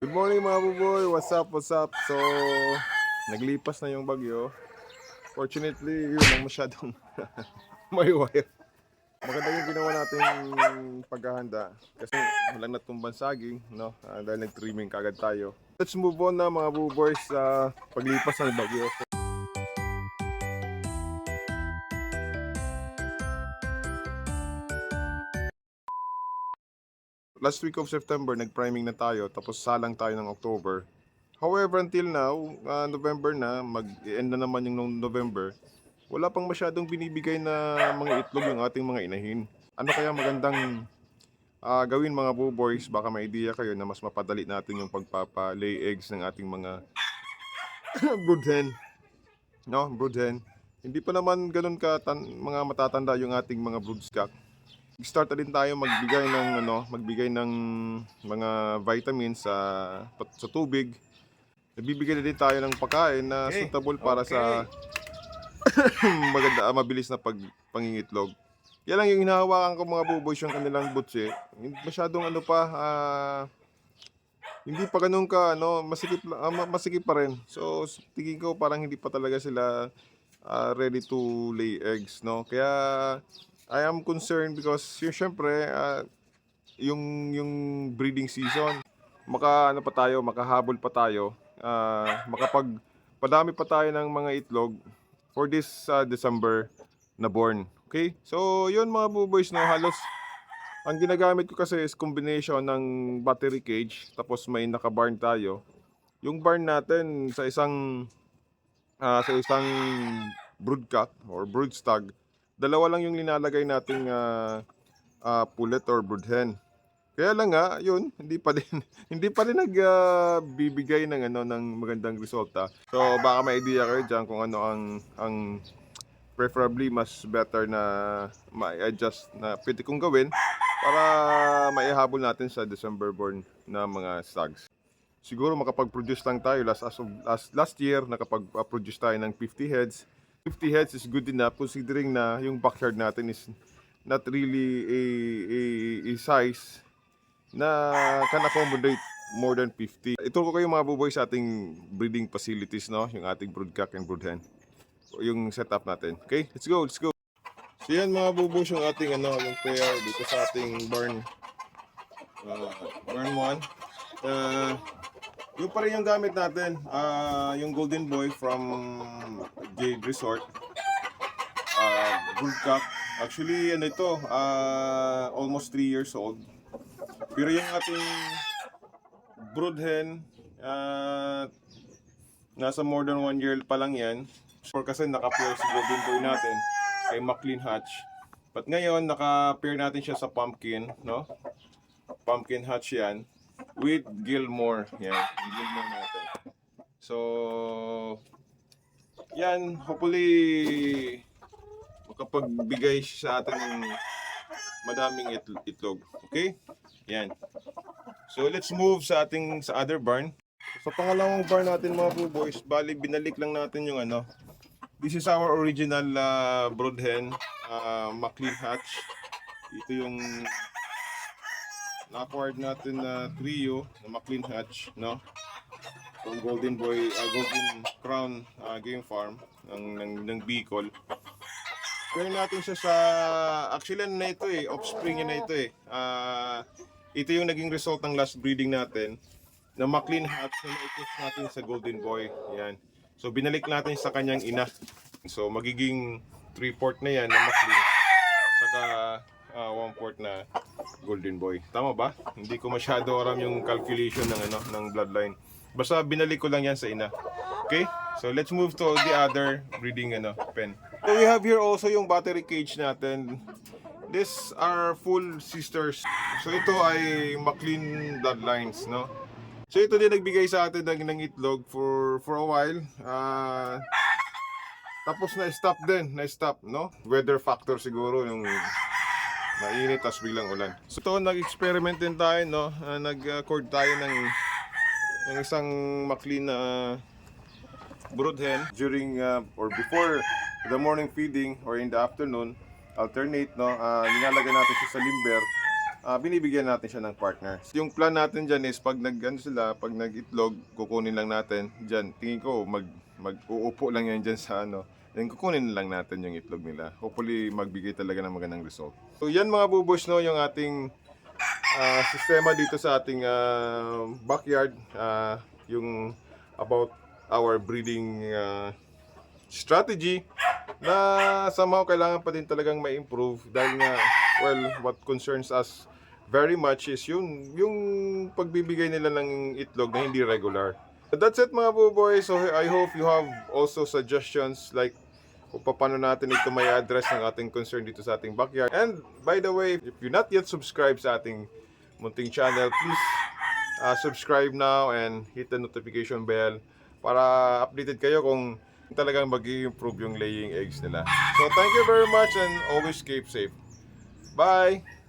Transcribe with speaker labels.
Speaker 1: Good morning mga buboy! What's up? What's up? So, naglipas na yung bagyo. Fortunately, yun ang masyadong may wire. Maganda yung ginawa nating paghahanda kasi walang natumbang saging, no? Ah, dahil nag-trimming kagad tayo. Let's move on na mga buboys sa paglipas ng bagyo. Last week of September, nag-priming na tayo, tapos salang tayo ng October. However, until now, ah, November na, mag-end na naman yung November, wala pang masyadong binibigay na mga itlog yung ating mga inahin. Ano kaya magandang ah, gawin mga boys? Baka may idea kayo na mas mapadali natin yung pagpapa-lay eggs ng ating mga brood hen. No, brood hen. Hindi pa naman ganun ka mga matatanda yung ating mga broodstock start na din tayo magbigay ng ano, magbigay ng mga vitamins sa sa tubig. Nagbibigay na din tayo ng pagkain na
Speaker 2: Okay.
Speaker 1: suitable para sa maganda mabilis na pag pangingitlog. Yan lang yung hinahawakan ko mga buboys yung kanilang butse. Masyadong ano pa ah, hindi pa ganun ka ano, masikip ma- masikip pa rin. So tingin ko parang hindi pa talaga sila ah, ready to lay eggs, no? Kaya I am concerned because yung syempre ah, yung yung breeding season maka ano pa tayo, makahabol pa tayo, ah, makapag padami pa tayo ng mga itlog for this ah, December na born. Okay? So, yun mga buboys no, halos ang ginagamit ko kasi is combination ng battery cage tapos may naka-barn tayo. Yung barn natin sa isang ah, sa isang broodcock or broodstag, dalawa lang yung linalagay nating ah, ah, pullet or brood hen. Kaya lang nga, yun, hindi pa din hindi pa rin nagbibigay ng ano ng magandang resulta. So baka may idea kayo diyan kung ano ang ang preferably mas better na ma-adjust na pwede kong gawin para maihabol natin sa December born na mga stags. Siguro makapag-produce lang tayo last as of last, last year nakapag-produce tayo ng 50 heads. 50 heads is good enough considering na yung backyard natin is not really a, a, a size na can accommodate more than 50. Ito ko kayo mga buboy sa ating breeding facilities, no? Yung ating broodcock and broodhen. Yung setup natin. Okay, let's go, let's go. So yan mga buboy yung ating ano, yung pair dito sa ating barn. Uh, barn 1. Uh, yung pa rin yung gamit natin, ah yung Golden Boy from Jade Resort. Uh, broodcock. Actually, ano ito, ah almost 3 years old. Pero yung ating brood hen, ah, nasa more than 1 year pa lang yan. Or kasi naka-pair si Golden Boy natin kay McLean Hatch. But ngayon, naka-pair natin siya sa Pumpkin, no? Pumpkin Hatch yan with Gilmore. Yan, Gilmore natin. So, yan, hopefully, makapagbigay sa atin ng madaming itl- itlog. Okay? Yan. So, let's move sa ating, sa other barn. Sa pangalawang barn natin mga blue boys, bali binalik lang natin yung ano. This is our original uh, brood hen, uh, McLean Hatch. Ito yung na-acquired natin na trio na McLean Hatch, no? From Golden Boy, uh, Golden Crown uh, Game Farm ng, ng, ng Bicol. Kaya natin siya sa, actually ano na ito eh, offspring na ito eh. Ah, ito yung naging result ng last breeding natin na McLean Hatch na naikos natin sa Golden Boy. Yan. So binalik natin sa kanyang ina. So magiging 3-port na yan na McLean. Saka 1-port na Golden Boy. Tama ba? Hindi ko masyado aram yung calculation ng ano ng bloodline. Basta binalik ko lang yan sa ina. Okay? So let's move to the other breeding ano pen. So we have here also yung battery cage natin. These are full sisters. So ito ay McLean bloodlines, no? So ito din nagbigay sa atin ng, ng itlog for for a while. Ah tapos na stop din, na stop, no? Weather factor siguro yung mainit tas biglang ulan. So ito nag-experiment din tayo, no? Ah, nag-cord tayo ng ng isang McLean na brood hen during uh, or before the morning feeding or in the afternoon alternate no Ah, nilalagay natin siya sa limber ah, binibigyan natin siya ng partner. Yung plan natin dyan is pag nag, ano sila, pag nag-itlog, kukunin lang natin dyan. Tingin ko, mag, mag-uupo lang yan dyan sa ano. Then kukunin lang natin yung itlog nila. Hopefully, magbigay talaga ng magandang result. So yan mga buboys, no, yung ating ah, sistema dito sa ating ah, backyard. ah, yung about our breeding ah, strategy na somehow kailangan pa din talagang ma-improve dahil nga, well, what concerns us very much is yun, yung pagbibigay nila ng itlog na hindi regular. That's it mga buboy. So I hope you have also suggestions like kung paano natin ito may address ng ating concern dito sa ating backyard. And by the way, if you're not yet subscribed sa ating munting channel, please uh, subscribe now and hit the notification bell para updated kayo kung talagang mag improve yung laying eggs nila. So thank you very much and always keep safe. Bye!